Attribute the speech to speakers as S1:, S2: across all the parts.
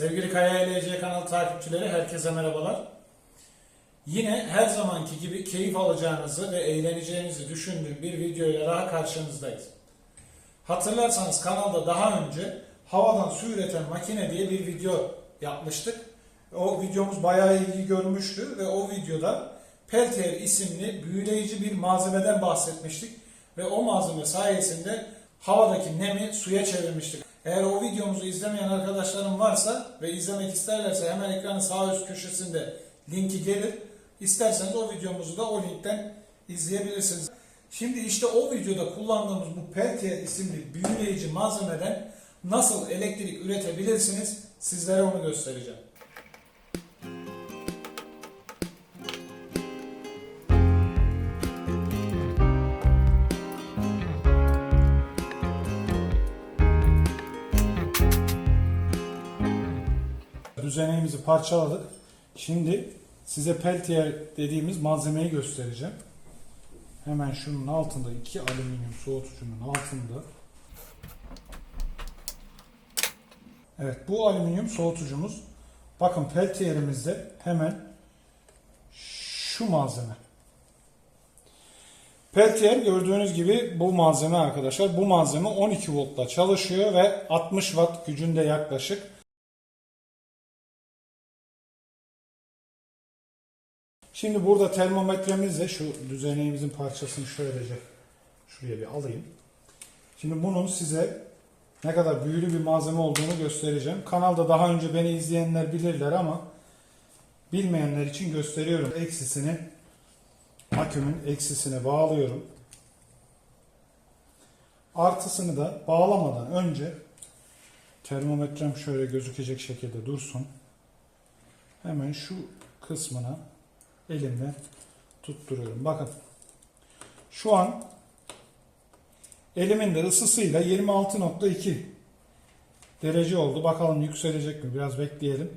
S1: Sevgili Kaya LC kanal takipçileri herkese merhabalar. Yine her zamanki gibi keyif alacağınızı ve eğleneceğinizi düşündüğüm bir videoyla daha karşınızdayız. Hatırlarsanız kanalda daha önce havadan su üreten makine diye bir video yapmıştık. O videomuz bayağı ilgi görmüştü ve o videoda Peltier isimli büyüleyici bir malzemeden bahsetmiştik. Ve o malzeme sayesinde havadaki nemi suya çevirmiştik. Eğer o videomuzu izlemeyen arkadaşlarım varsa ve izlemek isterlerse hemen ekranın sağ üst köşesinde linki gelir. İsterseniz o videomuzu da o linkten izleyebilirsiniz. Şimdi işte o videoda kullandığımız bu Peltier isimli büyüleyici malzemeden nasıl elektrik üretebilirsiniz sizlere onu göstereceğim. Düzeneğimizi parçaladık. Şimdi size Peltier dediğimiz malzemeyi göstereceğim. Hemen şunun altında iki alüminyum soğutucunun altında. Evet bu alüminyum soğutucumuz. Bakın Peltier'imizde hemen şu malzeme. Peltier gördüğünüz gibi bu malzeme arkadaşlar. Bu malzeme 12 voltla çalışıyor ve 60 watt gücünde yaklaşık. Şimdi burada termometremizle şu düzeneğimizin parçasını şöylece şuraya bir alayım. Şimdi bunun size ne kadar büyülü bir malzeme olduğunu göstereceğim. Kanalda daha önce beni izleyenler bilirler ama bilmeyenler için gösteriyorum. Eksisini akümün eksisine bağlıyorum. Artısını da bağlamadan önce termometrem şöyle gözükecek şekilde dursun. Hemen şu kısmına elimle tutturuyorum. Bakın. Şu an elimin de ısısıyla 26.2 derece oldu. Bakalım yükselecek mi? Biraz bekleyelim.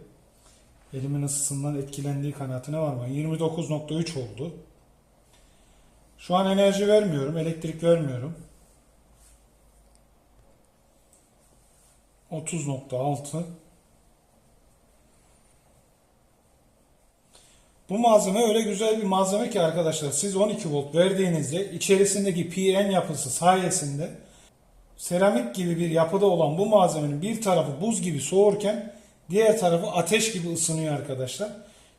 S1: Elimin ısısından etkilendiği kanaatine var mı? 29.3 oldu. Şu an enerji vermiyorum. Elektrik vermiyorum. 30.6 Bu malzeme öyle güzel bir malzeme ki arkadaşlar siz 12 volt verdiğinizde içerisindeki PN yapısı sayesinde seramik gibi bir yapıda olan bu malzemenin bir tarafı buz gibi soğurken diğer tarafı ateş gibi ısınıyor arkadaşlar.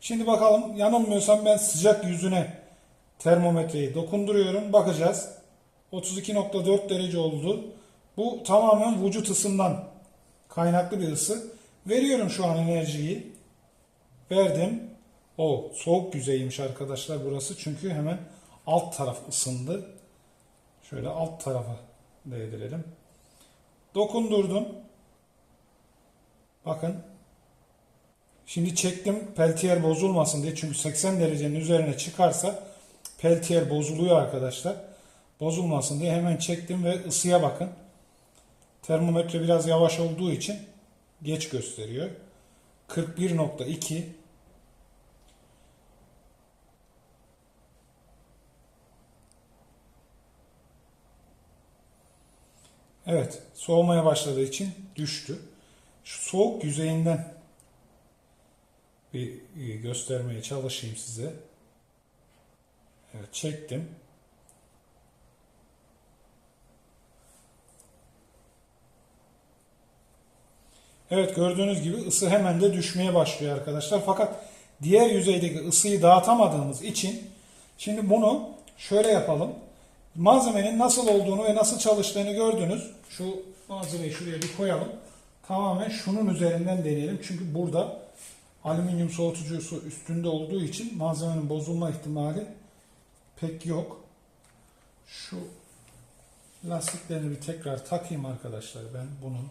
S1: Şimdi bakalım yanılmıyorsam ben sıcak yüzüne termometreyi dokunduruyorum. Bakacağız. 32.4 derece oldu. Bu tamamen vücut ısından kaynaklı bir ısı. Veriyorum şu an enerjiyi. Verdim. O soğuk yüzeymiş arkadaşlar burası. Çünkü hemen alt taraf ısındı. Şöyle alt tarafa değdirelim. Dokundurdum. Bakın. Şimdi çektim peltiyer bozulmasın diye. Çünkü 80 derecenin üzerine çıkarsa peltiyer bozuluyor arkadaşlar. Bozulmasın diye hemen çektim ve ısıya bakın. Termometre biraz yavaş olduğu için geç gösteriyor. 41.2 Evet, soğumaya başladığı için düştü. Şu soğuk yüzeyinden bir e, göstermeye çalışayım size. Evet, çektim. Evet, gördüğünüz gibi ısı hemen de düşmeye başlıyor arkadaşlar. Fakat diğer yüzeydeki ısıyı dağıtamadığımız için şimdi bunu şöyle yapalım malzemenin nasıl olduğunu ve nasıl çalıştığını gördünüz. Şu malzemeyi şuraya bir koyalım. Tamamen şunun üzerinden deneyelim. Çünkü burada alüminyum soğutucusu üstünde olduğu için malzemenin bozulma ihtimali pek yok. Şu lastiklerini bir tekrar takayım arkadaşlar ben bunun.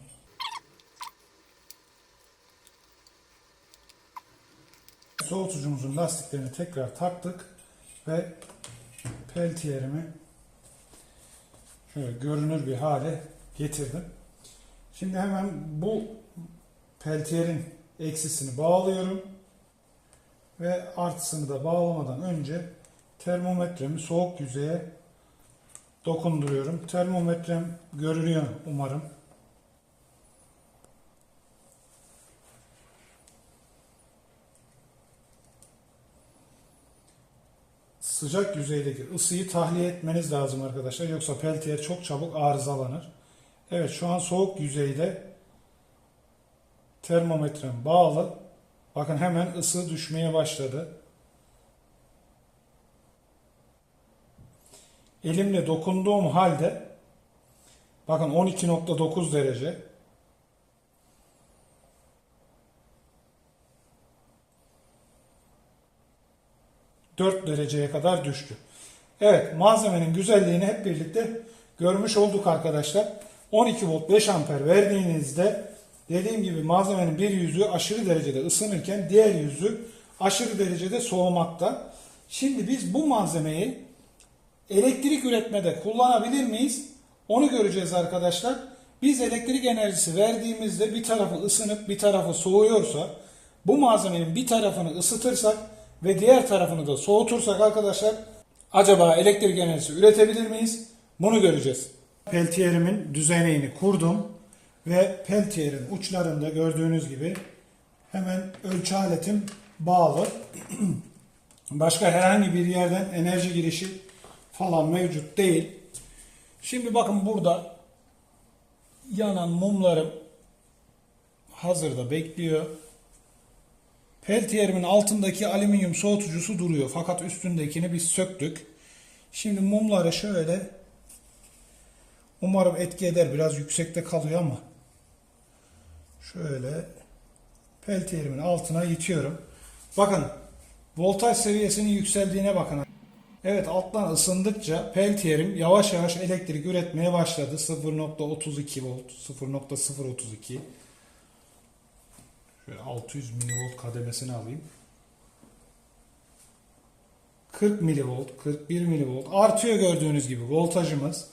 S1: Soğutucumuzun lastiklerini tekrar taktık ve peltiyerimi görünür bir hale getirdim. Şimdi hemen bu peltiyerin eksisini bağlıyorum. Ve artısını da bağlamadan önce termometremi soğuk yüzeye dokunduruyorum. Termometrem görünüyor umarım.
S2: Sıcak yüzeydeki ısıyı tahliye etmeniz lazım arkadaşlar. Yoksa peltiyer çok çabuk arızalanır. Evet şu an soğuk yüzeyde termometrem bağlı. Bakın hemen ısı düşmeye başladı. Elimle dokunduğum halde bakın 12.9 derece 4 dereceye kadar düştü. Evet malzemenin güzelliğini hep birlikte görmüş olduk arkadaşlar. 12 volt 5 amper verdiğinizde dediğim gibi malzemenin bir yüzü aşırı derecede ısınırken diğer yüzü aşırı derecede soğumakta. Şimdi biz bu malzemeyi elektrik üretmede kullanabilir miyiz? Onu göreceğiz arkadaşlar. Biz elektrik enerjisi verdiğimizde bir tarafı ısınıp bir tarafı soğuyorsa bu malzemenin bir tarafını ısıtırsak ve diğer tarafını da soğutursak arkadaşlar acaba elektrik enerjisi üretebilir miyiz? Bunu göreceğiz. Peltiyerimin düzeneğini kurdum ve peltiyerin uçlarında gördüğünüz gibi hemen ölçü aletim bağlı. Başka herhangi bir yerden enerji girişi falan mevcut değil. Şimdi bakın burada yanan mumlarım hazırda bekliyor. Peltiyerimin altındaki alüminyum soğutucusu duruyor. Fakat üstündekini biz söktük. Şimdi mumları şöyle umarım etki eder. Biraz yüksekte kalıyor ama şöyle peltiyerimin altına itiyorum. Bakın voltaj seviyesinin yükseldiğine bakın. Evet alttan ısındıkça peltiyerim yavaş yavaş elektrik üretmeye başladı. 0.32 volt, 0.032 Şöyle 600 milivolt kademesini alayım. 40 milivolt, 41 milivolt artıyor gördüğünüz gibi voltajımız.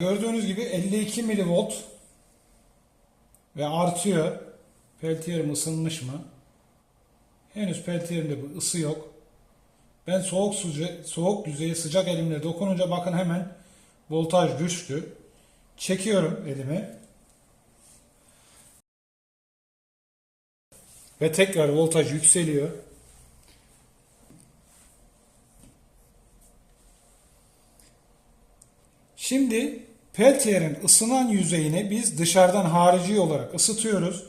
S2: Gördüğünüz gibi 52 milivolt ve artıyor. Peltiyerim ısınmış mı? Henüz peltiyerimde bir ısı yok. Ben soğuk sucu, soğuk yüzeye sıcak elimle dokununca bakın hemen voltaj düştü. Çekiyorum elimi. Ve tekrar voltaj yükseliyor. Şimdi peltiyerin ısınan yüzeyini biz dışarıdan harici olarak ısıtıyoruz.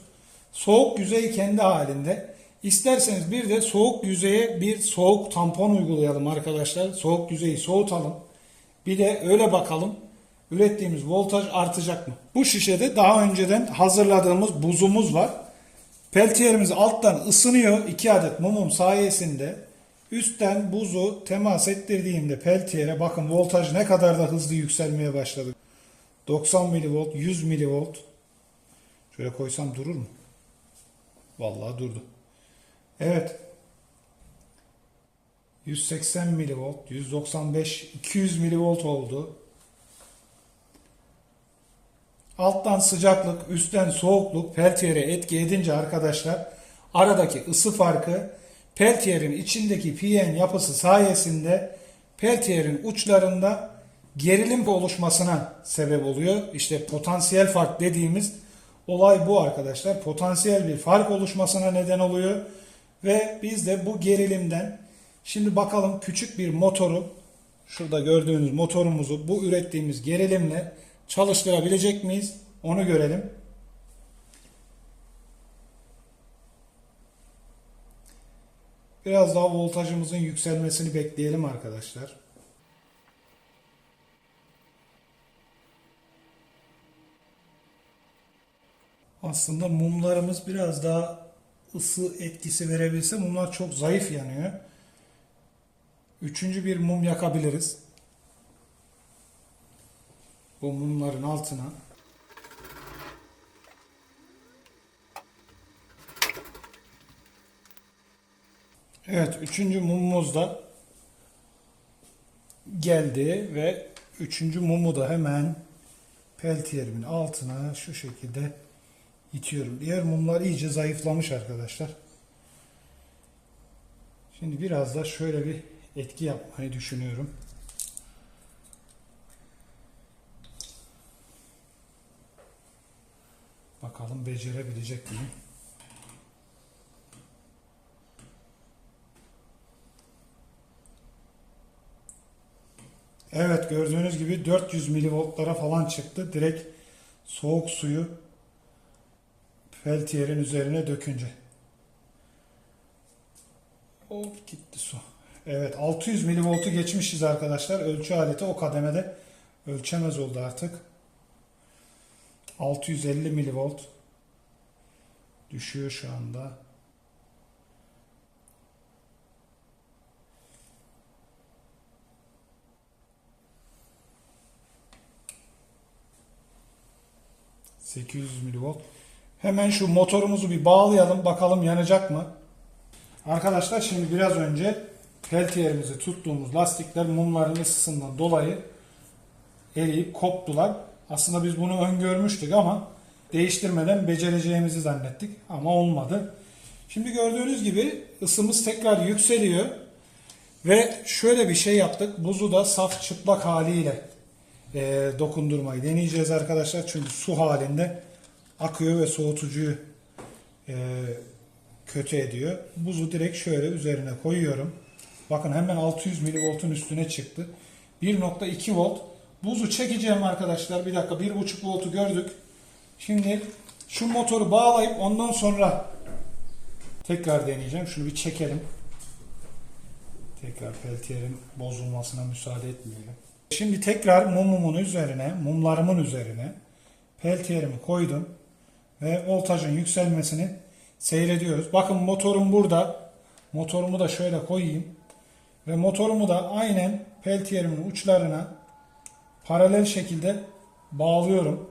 S2: Soğuk yüzey kendi halinde. İsterseniz bir de soğuk yüzeye bir soğuk tampon uygulayalım arkadaşlar. Soğuk yüzeyi soğutalım. Bir de öyle bakalım ürettiğimiz voltaj artacak mı? Bu şişede daha önceden hazırladığımız buzumuz var. Peltiyerimiz alttan ısınıyor. 2 adet mumum sayesinde üstten buzu temas ettirdiğimde peltiyere bakın voltaj ne kadar da hızlı yükselmeye başladı. 90 milivolt, 100 milivolt. Şöyle koysam durur mu? Vallahi durdu. Evet. 180 milivolt, 195, 200 milivolt oldu. Alttan sıcaklık, üstten soğukluk peltiyere etki edince arkadaşlar aradaki ısı farkı peltiyerin içindeki piyen yapısı sayesinde peltiyerin uçlarında gerilim oluşmasına sebep oluyor. İşte potansiyel fark dediğimiz olay bu arkadaşlar. Potansiyel bir fark oluşmasına neden oluyor ve biz de bu gerilimden şimdi bakalım küçük bir motoru şurada gördüğünüz motorumuzu bu ürettiğimiz gerilimle çalıştırabilecek miyiz? Onu görelim. Biraz daha voltajımızın yükselmesini bekleyelim arkadaşlar. Aslında mumlarımız biraz daha ısı etkisi verebilse mumlar çok zayıf yanıyor. Üçüncü bir mum yakabiliriz. Bu mumların altına. Evet, üçüncü mumumuz da geldi ve üçüncü mumu da hemen peltiyerimin altına şu şekilde itiyorum. Diğer mumlar iyice zayıflamış arkadaşlar. Şimdi biraz da şöyle bir etki yapmayı düşünüyorum. Bakalım becerebilecek miyim? Evet gördüğünüz gibi 400 milivoltlara falan çıktı. Direkt soğuk suyu peltiyerin üzerine dökünce. Hop gitti su. Evet 600 milivoltu geçmişiz arkadaşlar. Ölçü aleti o kademede ölçemez oldu artık. 650 milivolt düşüyor şu anda. ...800 milivolt. Hemen şu motorumuzu bir bağlayalım. Bakalım yanacak mı? Arkadaşlar şimdi biraz önce... ...peltiyerimizi tuttuğumuz lastikler... ...mumların ısısından dolayı... ...eriyip koptular. Aslında biz bunu öngörmüştük ama... ...değiştirmeden becereceğimizi zannettik. Ama olmadı. Şimdi gördüğünüz gibi... ...ısımız tekrar yükseliyor. Ve şöyle bir şey yaptık. Buzu da saf çıplak haliyle e, dokundurmayı deneyeceğiz arkadaşlar. Çünkü su halinde akıyor ve soğutucuyu e, kötü ediyor. Buzu direkt şöyle üzerine koyuyorum. Bakın hemen 600 milivoltun üstüne çıktı. 1.2 volt. Buzu çekeceğim arkadaşlar. Bir dakika 1.5 voltu gördük. Şimdi şu motoru bağlayıp ondan sonra tekrar deneyeceğim. Şunu bir çekelim. Tekrar peltiyerin bozulmasına müsaade etmeyelim. Şimdi tekrar mumumun üzerine, mumlarımın üzerine peltiyerimi koydum ve voltajın yükselmesini seyrediyoruz. Bakın motorum burada. Motorumu da şöyle koyayım. Ve motorumu da aynen peltiyerimin uçlarına paralel şekilde bağlıyorum.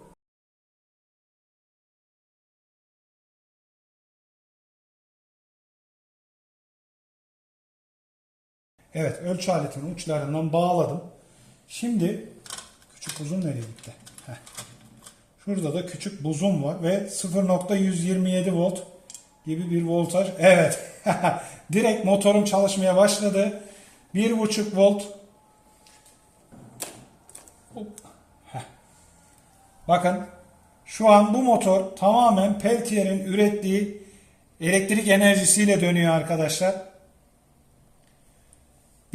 S2: Evet, ölçü aletinin uçlarından bağladım. Şimdi küçük buzum nereye gitti? Şurada da küçük buzum var ve 0.127 volt gibi bir voltaj. Evet. Direkt motorum çalışmaya başladı. 1.5 volt. Bakın şu an bu motor tamamen Peltier'in ürettiği elektrik enerjisiyle dönüyor arkadaşlar.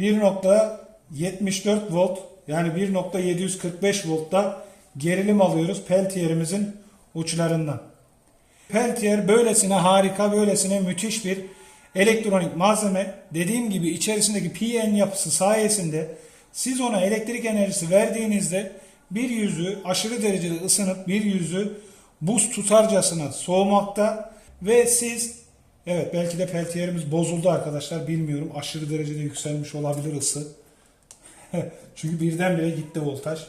S2: 1.74 volt yani 1.745 voltta gerilim alıyoruz Peltier'imizin uçlarından. Peltier böylesine harika, böylesine müthiş bir elektronik malzeme. Dediğim gibi içerisindeki PN yapısı sayesinde siz ona elektrik enerjisi verdiğinizde bir yüzü aşırı derecede ısınıp bir yüzü buz tutarcasına soğumakta ve siz evet belki de peltiyerimiz bozuldu arkadaşlar bilmiyorum aşırı derecede yükselmiş olabilir ısı. Çünkü birdenbire gitti voltaj.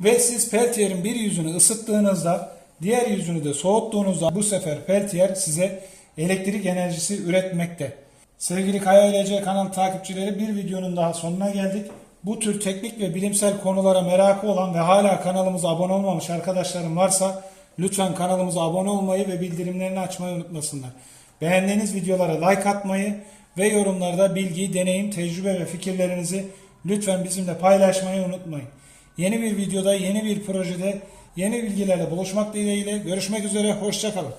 S2: Ve siz peltiyerin bir yüzünü ısıttığınızda diğer yüzünü de soğuttuğunuzda bu sefer peltiyer size elektrik enerjisi üretmekte. Sevgili İlece kanal takipçileri bir videonun daha sonuna geldik. Bu tür teknik ve bilimsel konulara merakı olan ve hala kanalımıza abone olmamış arkadaşlarım varsa lütfen kanalımıza abone olmayı ve bildirimlerini açmayı unutmasınlar. Beğendiğiniz videolara like atmayı ve yorumlarda bilgi, deneyim, tecrübe ve fikirlerinizi lütfen bizimle paylaşmayı unutmayın. Yeni bir videoda, yeni bir projede, yeni bilgilerle buluşmak dileğiyle görüşmek üzere, hoşçakalın.